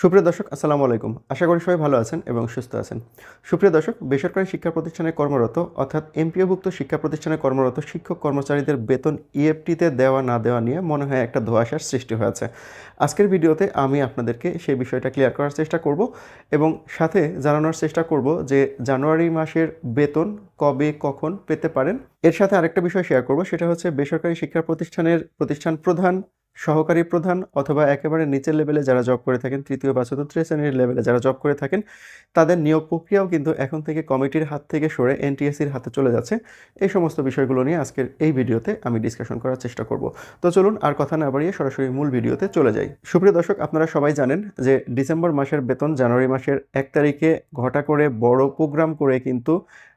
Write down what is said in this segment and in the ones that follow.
সুপ্রিয় দর্শক, আসসালামু আলাইকুম। আশা করি সবাই ভালো আছেন এবং সুস্থ আছেন। সুপ্রিয় দর্শক, বেসরকারি শিক্ষা প্রতিষ্ঠানে কর্মরত অর্থাৎ এমপিওভুক্ত শিক্ষা প্রতিষ্ঠানে কর্মরত শিক্ষক কর্মচারীদের বেতন ইএফটিতে দেওয়া না দেওয়া নিয়ে মনে হয় একটা ধোঁয়াশার সৃষ্টি হয়েছে। আজকের ভিডিওতে আমি আপনাদেরকে সেই বিষয়টা ক্লিয়ার করার চেষ্টা করব এবং সাথে জানানোর চেষ্টা করব যে জানুয়ারি মাসের বেতন কবে, কখন পেতে পারেন। এর সাথে আরেকটা বিষয় শেয়ার করব, সেটা হচ্ছে বেসরকারি শিক্ষা প্রতিষ্ঠানের প্রতিষ্ঠান প্রধান সহকারী প্রধান অথবা একেবারে নিচের লেভেলে যারা জব করে থাকেন, তৃতীয় বা চতুর্থ শ্রেণির লেভেলে যারা জব করে থাকেন, তাদের নিয়োগ প্রক্রিয়াও কিন্তু এখন থেকে কমিটির হাত থেকে সরে এনটিএসসির হাতে চলে যাচ্ছে। এই সমস্ত বিষয়গুলো নিয়ে আজকের এই ভিডিওতে আমি ডিসকাশন করার চেষ্টা করব। তো চলুন আর কথা না বাড়িয়ে সরাসরি মূল ভিডিওতে চলে যাই। সুপ্রিয় দর্শক, আপনারা সবাই জানেন যে ডিসেম্বর মাসের বেতন জানুয়ারি মাসের এক তারিখে ঘটা করে বড় প্রোগ্রাম করে কিন্তু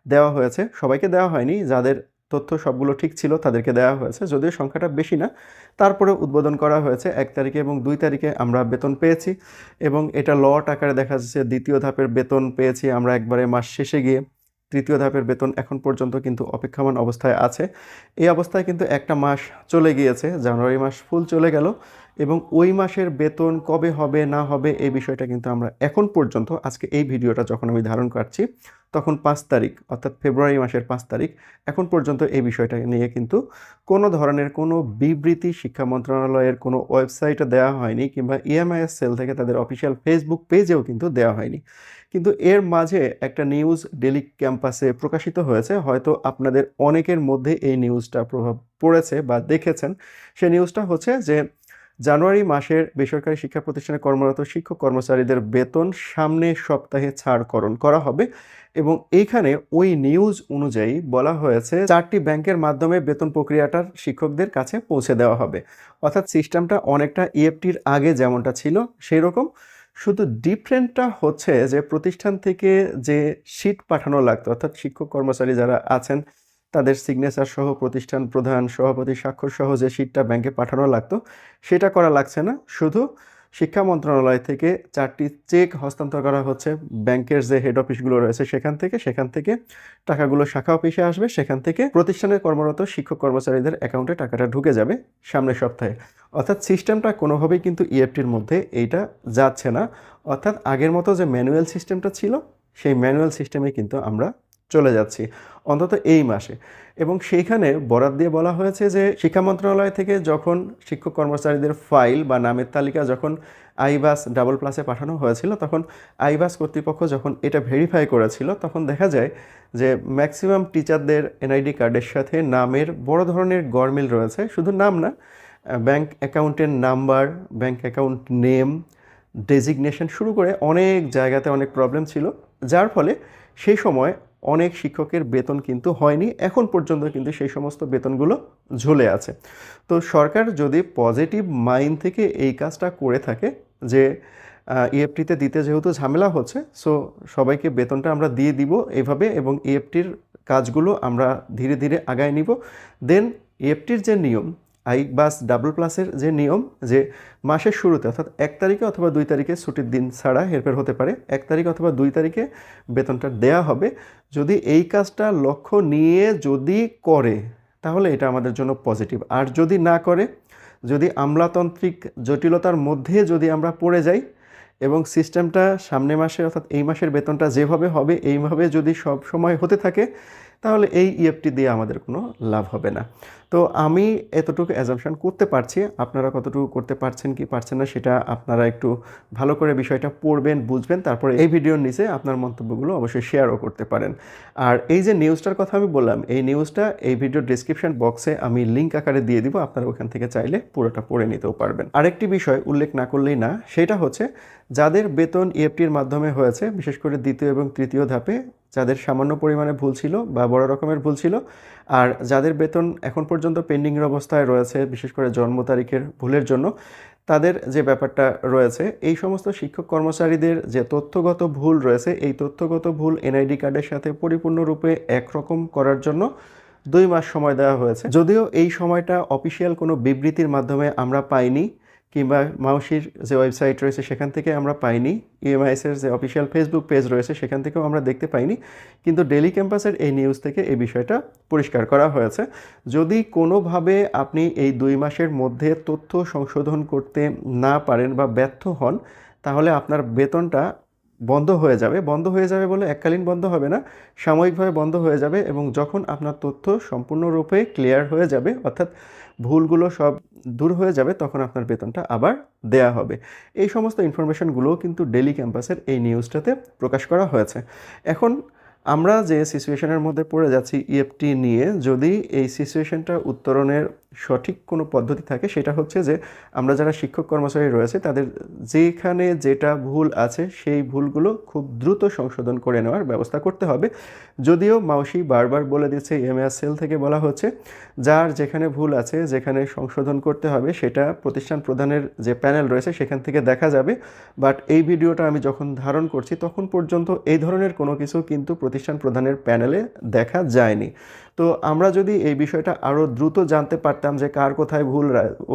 দেওয়া হয়েছে। সবাইকে দেওয়া হয়নি, যাদের তথ্য সবগুলো ঠিক ছিল, তাদেরকে দেওয়া হয়েছে। যদিও সংখ্যাটা বেশি না তারপরে উদ্বোধন করা হয়েছে এক তারিখে এবং দুই তারিখে আমরা বেতন পেয়েছি এবং এটা লট আকারে দেখা যাচ্ছে দ্বিতীয় ধাপের বেতন পেয়েছি আমরা একবারে মাস শেষে গিয়ে। তৃতীয় ধাপের বেতন এখন পর্যন্ত কিন্তু অপেক্ষমান অবস্থায় আছে। এই অবস্থায় কিন্তু একটা মাস চলে গিয়েছে, জানুয়ারি মাস ফুল চলে গেল এবং ওই মাসের বেতন কবে হবে না হবে এই বিষয়টা কিন্তু আমরা এখন পর্যন্ত আজকে এই ভিডিওটা যখন আমি ধারণ করছি তখন পাঁচ তারিখ, অর্থাৎ ফেব্রুয়ারি মাসের পাঁচ তারিখ, এখন পর্যন্ত এই বিষয়টা নিয়ে কিন্তু কোনো ধরনের কোনো বিবৃতি শিক্ষা মন্ত্রণালয়ের কোনো ওয়েবসাইটে দেওয়া হয়নি কিংবা ইএমআইএস সেল থেকে তাদের অফিসিয়াল ফেসবুক পেজেও কিন্তু দেওয়া হয়নি। কিন্তু এর মাঝে একটা নিউজ ডেলি ক্যাম্পাসে প্রকাশিত হয়েছে, হয়তো আপনাদের অনেকের মধ্যে এই নিউজটা প্রভাব পড়েছে বা দেখেছেন। সে নিউজটা হচ্ছে যে জানুয়ারি মাসের বেসরকারি শিক্ষা প্রতিষ্ঠানে কর্মরত শিক্ষক কর্মচারীদের বেতন সামনের সপ্তাহে ছাড়করণ করা হবে এবং এইখানে ওই নিউজ অনুযায়ী বলা হয়েছে, চারটি ব্যাংকের মাধ্যমে বেতন প্রক্রিয়াটার শিক্ষকদের কাছে পৌঁছে দেওয়া হবে। অর্থাৎ সিস্টেমটা অনেকটা ইএফটির আগে যেমনটা ছিল সেই রকম শুধু ডিফারেন্টটা হচ্ছে যে প্রতিষ্ঠান থেকে যে শিট পাঠানো লাগতো, অর্থাৎ শিক্ষক কর্মচারী যারা আছেন তাদের সিগনেচার সহ প্রতিষ্ঠান প্রধান সভাপতি স্বাক্ষর সহ যে শিটটা ব্যাংকে পাঠানো লাগতো, সেটা করা লাগছে না। শুধু শিক্ষা মন্ত্রণালয় থেকে চারটি চেক হস্তান্তর করা হচ্ছে। ব্যাংকের যে হেড অফিসগুলো রয়েছে সেখান থেকে সেখান থেকে টাকাগুলো শাখা অফিসে আসবে। সেখান থেকে প্রতিষ্ঠানের কর্মরত শিক্ষক কর্মচারীদের অ্যাকাউন্টে টাকাটা ঢুকে যাবে সামনের সপ্তাহে। অর্থাৎ সিস্টেমটা কোনোভাবেই কিন্তু ইএফটির মধ্যে এইটা যাচ্ছে না। অর্থাৎ আগের মতো যে ম্যানুয়াল সিস্টেমটা ছিল, সেই ম্যানুয়াল সিস্টেমে কিন্তু আমরা চলে যাচ্ছি, অন্তত এই মাসে। এবং সেইখানে বরাদ দিয়ে বলা হয়েছে যে শিক্ষা মন্ত্রণালয় থেকে যখন শিক্ষক কর্মচারীদের ফাইল বা নামের তালিকা যখন আইবাস ডাবল প্লাসে পাঠানো হয়েছিল, তখন আইবাস কর্তৃপক্ষ যখন এটা ভেরিফাই করেছিল, তখন দেখা যায় যে ম্যাক্সিমাম টিচারদের এনআইডি কার্ডের সাথে নামের বড় ধরনের গরমিল রয়েছে। শুধু নাম না ব্যাংক অ্যাকাউন্টের number bank account name designation শুরু করে অনেক জায়গাতে অনেক প্রবলেম ছিল। যার ফলে সেই সময় অনেক শিক্ষকের বেতন কিন্তু হয়নি। এখন পর্যন্ত কিন্তু সেই সমস্ত বেতনগুলো ঝুলে আছে। তো সরকার যদি পজিটিভ মাইন্ড থেকে এই কাজটা করে থাকে যে ইএফটিতে দিতে যেহেতু ঝামেলা হচ্ছে, সো সবাইকে বেতনটা আমরা দিয়ে দিব এভাবে এবং ইএফটির কাজগুলো আমরা ধীরে ধীরে আগায় নিব। দেন ইএফটির যে নিয়ম আই বাস ডাবল প্লাসের যে নিয়ম, যে মাসের শুরুতে, অর্থাৎ এক তারিখে অথবা দুই তারিখে ছুটির দিন ছাড়া হেরফের হতে পারে, এক তারিখ অথবা দুই তারিখে বেতনটা দেয়া হবে। যদি এই কাজটা লক্ষ্য নিয়ে যদি করে, তাহলে এটা আমাদের জন্য পজিটিভ। আর যদি না করে, যদি আমলাতান্ত্রিক জটিলতার মধ্যে যদি আমরা পড়ে যাই এবং সিস্টেমটা সামনে মাসে, অর্থাৎ এই মাসের বেতনটা যেভাবে হবে, এইভাবে যদি সব সময় হতে থাকে, তাহলে এই ইএফটি দিয়ে আমাদের কোনো লাভ হবে না। তো আমি এতটুকু অ্যাজামশন করতে পারছি। আপনারা কতটুকু করতে পারছেন, কি পারছেন না, সেটা আপনারা একটু ভালো করে বিষয়টা পড়বেন, বুঝবেন। তারপরে এই ভিডিওর নিচে আপনার মন্তব্যগুলো অবশ্যই শেয়ারও করতে পারেন। আর এই যে নিউজটার কথা আমি বললাম, এই নিউজটা এই ভিডিওর ডিসক্রিপশন বক্সে আমি লিঙ্ক আকারে দিয়ে দিব, আপনারা ওখান থেকে চাইলে পুরোটা পড়ে নিতেও পারবেন। আরেকটি বিষয় উল্লেখ না করলেই না, সেটা হচ্ছে যাদের বেতন ইএফটির মাধ্যমে হয়েছে, বিশেষ করে দ্বিতীয় এবং তৃতীয় ধাপে, যাদের সামান্য পরিমাণে ভুল ছিল বা বড় রকমের ভুল ছিল আর যাদের বেতন এখন পর্যন্ত পেন্ডিংয়ের অবস্থায় রয়েছে, বিশেষ করে জন্ম তারিখের ভুলের জন্য, তাদের যে ব্যাপারটা রয়েছে, এই সমস্ত শিক্ষক কর্মচারীদের যে তথ্যগত ভুল রয়েছে, এই তথ্যগত ভুল এনআইডি কার্ডের সাথে পরিপূর্ণরূপে একরকম করার জন্য দুই মাস সময় দেওয়া হয়েছে। যদিও এই সময়টা অফিসিয়াল কোনো বিবৃতির মাধ্যমে আমরা পাইনি কিংবা মাউসির যে ওয়েবসাইট রয়েছে সেখান থেকে আমরা পাইনি। ইএমআইএসের যে অফিসিয়াল ফেসবুক পেজ রয়েছে সেখান থেকেও আমরা দেখতে পাইনি। কিন্তু ডেলি ক্যাম্পাসের এই নিউজ থেকে এই বিষয়টা পরিষ্কার করা হয়েছে। যদি কোনোভাবে আপনি এই দুই মাসের মধ্যে তথ্য সংশোধন করতে না পারেন বা ব্যর্থ হন, তাহলে আপনার বেতনটা বন্ধ হয়ে যাবে। বন্ধ হয়ে যাবে বলে এককালীন বন্ধ হবে না। সাময়িকভাবে বন্ধ হয়ে যাবে এবং যখন আপনার তথ্য সম্পূর্ণরূপে ক্লিয়ার হয়ে যাবে, অর্থাৎ ভুলগুলো সব দূর হয়ে যাবে, তখন আপনার বেতনটা আবার দেয়া হবে। এই সমস্ত ইনফরমেশনগুলোও কিন্তু ডেলি ক্যাম্পাসের এই নিউজটাতে প্রকাশ করা হয়েছে। এখন আমরা যে সিচুয়েশনের মধ্যে পড়ে যাচ্ছি ইএফটি নিয়ে, যদি এই সিচুয়েশনটা উত্তরণের সঠিক কোনো পদ্ধতি থাকে সেটা হচ্ছে যে আমরা যারা শিক্ষক কর্মচারী রয়েছে, তাদের যেখানে যেটা ভুল আছে সেই ভুলগুলো খুব দ্রুত সংশোধন করে নেওয়ার ব্যবস্থা করতে হবে। যদিও মাউসি বারবার বলে দিচ্ছে এমএস সেল থেকে বলা হচ্ছে, যার যেখানে ভুল আছে যেখানে সংশোধন করতে হবে সেটা প্রতিষ্ঠান প্রধানের যে প্যানেল রয়েছে সেখান থেকে দেখা যাবে। বাট এই ভিডিওটা আমি যখন ধারণ করছি তখন পর্যন্ত এই ধরনের কোনো কিছু কিন্তু প্রতিষ্ঠান প্রধানের প্যানেলে দেখা যায়নি। তো আমরা যদি এই বিষয়টা আরও দ্রুত জানতে পারতাম যে কার কোথায় ভুল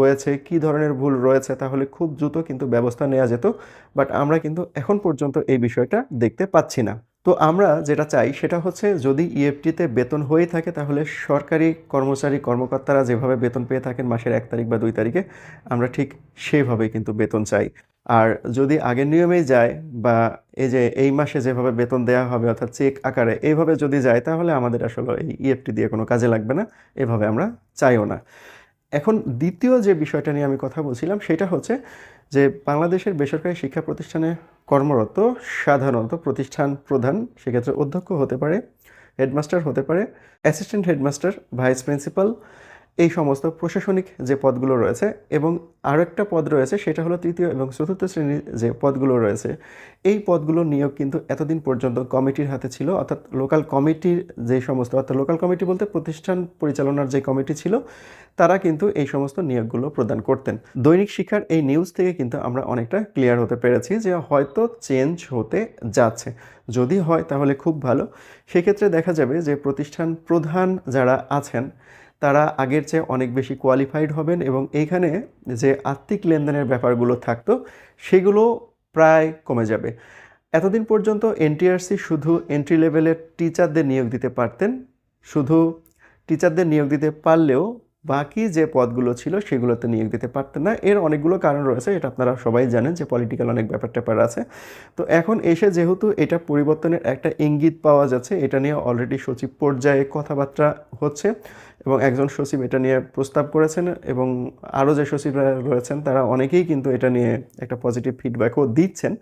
রয়েছে, কি ধরনের ভুল রয়েছে, তাহলে খুব দ্রুত কিন্তু ব্যবস্থা নেওয়া যেত, বাট আমরা কিন্তু এখন পর্যন্ত এই বিষয়টা দেখতে পাচ্ছি না। তো আমরা যেটা চাই সেটা হচ্ছে যদি ইএফটিতে বেতন হয়ে থাকে তাহলে সরকারি কর্মচারী, কর্মকর্তারা যেভাবে বেতন পেয়ে থাকেন মাসের এক তারিখ বা দুই তারিখে, আমরা ঠিক সেইভাবেই কিন্তু বেতন চাই। আর যদি আগের নিয়মেই যায় বা এই যে এই মাসে যেভাবে বেতন দেওয়া হবে অর্থাৎ চেক আকারে এইভাবে যদি যায় তাহলে আমাদের আসলে এই ইএফটি দিয়ে কোনো কাজে লাগবে না, এভাবে আমরা চাইও না। এখন দ্বিতীয় যে বিষয়টা নিয়ে আমি কথা বলছিলাম, সেটা হচ্ছে যে বাংলাদেশের বেসরকারি শিক্ষা প্রতিষ্ঠানে কর্মরত সাধারণত প্রতিষ্ঠান প্রধান, সেক্ষেত্রে অধ্যক্ষ হতে পারে, হেডমাস্টার হতে পারে, অ্যাসিস্ট্যান্ট হেডমাস্টার, ভাইস প্রিন্সিপাল এই সমস্ত প্রশাসনিক যে পদগুলো রয়েছে এবং আরও একটা পদ রয়েছে, সেটা হলো তৃতীয় এবং চতুর্থ শ্রেণির যে পদগুলো রয়েছে, এই পদগুলো নিয়োগ কিন্তু এতদিন পর্যন্ত কমিটির হাতে ছিল। অর্থাৎ লোকাল কমিটির যে সমস্ত, অর্থাৎ লোকাল কমিটি বলতে প্রতিষ্ঠান পরিচালনার যে কমিটি ছিল, তারা কিন্তু এই সমস্ত নিয়োগগুলো প্রদান করতেন। দৈনিক শিক্ষার এই নিউজ থেকে কিন্তু আমরা অনেকটা ক্লিয়ার হতে পেরেছি যে হয়তো চেঞ্জ হতে যাচ্ছে। যদি হয় তাহলে খুব ভালো। সেক্ষেত্রে দেখা যাবে যে প্রতিষ্ঠান প্রধান যারা আছেন তারা আগের চেয়ে অনেক বেশি কোয়ালিফাইড হবেন এবং এইখানে যে আর্থিক লেনদেনের ব্যাপারগুলো থাকতো, সেগুলো প্রায় কমে যাবে। এতদিন পর্যন্ত এনটিআরসি শুধু এন্ট্রি লেভেলের টিচারদের নিয়োগ দিতে পারতেন, শুধু টিচারদের নিয়োগ দিতে পারলেও বাকি যে পদগুলো ছিল সেগুলোতে নিয়োগ দিতে পারতেন না। এর অনেকগুলো কারণ রয়েছে, এটা আপনারা সবাই জানেন যে পলিটিক্যাল অনেক ব্যাপার ট্যাপার আছে। তো এখন এসে যেহেতু এটা পরিবর্তনের একটা ইঙ্গিত পাওয়া যাচ্ছে, এটা নিয়ে অলরেডি সচিব পর্যায়ে কথাবার্তা হচ্ছে এবং একজন সচিব এটা নিয়ে প্রস্তাব করেছেন এবং আরও যে সচিবরা রয়েছেন তারা অনেকেই কিন্তু এটা নিয়ে একটা পজিটিভ ফিডব্যাকও দিচ্ছেন।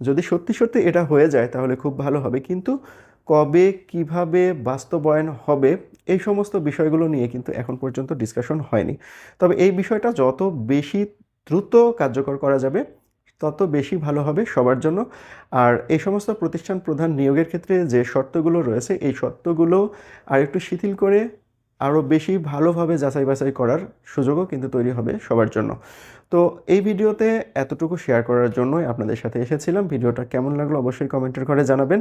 যদি সত্যি সত্যি এটা হয়ে যায় তাহলে খুব ভালো হবে। কিন্তু কবে কীভাবে বাস্তবায়ন হবে, এই সমস্ত বিষয়গুলো নিয়ে কিন্তু এখন পর্যন্ত ডিসকাশন হয়নি। তবে এই বিষয়টা যত বেশি দ্রুত কার্যকর করা যাবে, তত বেশি ভালো হবে সবার জন্য। আর এই সমস্ত প্রতিষ্ঠান প্রধান নিয়োগের ক্ষেত্রে যে শর্তগুলো রয়েছে, এই শর্তগুলো আর একটু শিথিল করে আরও বেশি ভালোভাবে যাচাই বাছাই করার সুযোগও কিন্তু তৈরি হবে সবার জন্য। তো এই ভিডিওতে এতটুকু শেয়ার করার জন্যই আপনাদের সাথে এসেছিলাম। ভিডিওটা কেমন লাগল অবশ্যই কমেন্টের করে জানাবেন।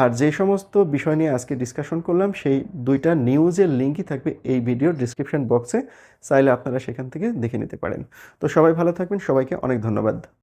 আর যে সমস্ত বিষয় নিয়ে আজকে ডিসকাশন করলাম, সেই দুইটা নিউজের লিঙ্কই থাকবে এই ভিডিওর ডিসক্রিপশন বক্সে চাইলে আপনারা সেখান থেকে দেখে নিতে পারেন। তো সবাই ভালো থাকবেন। সবাইকে অনেক ধন্যবাদ।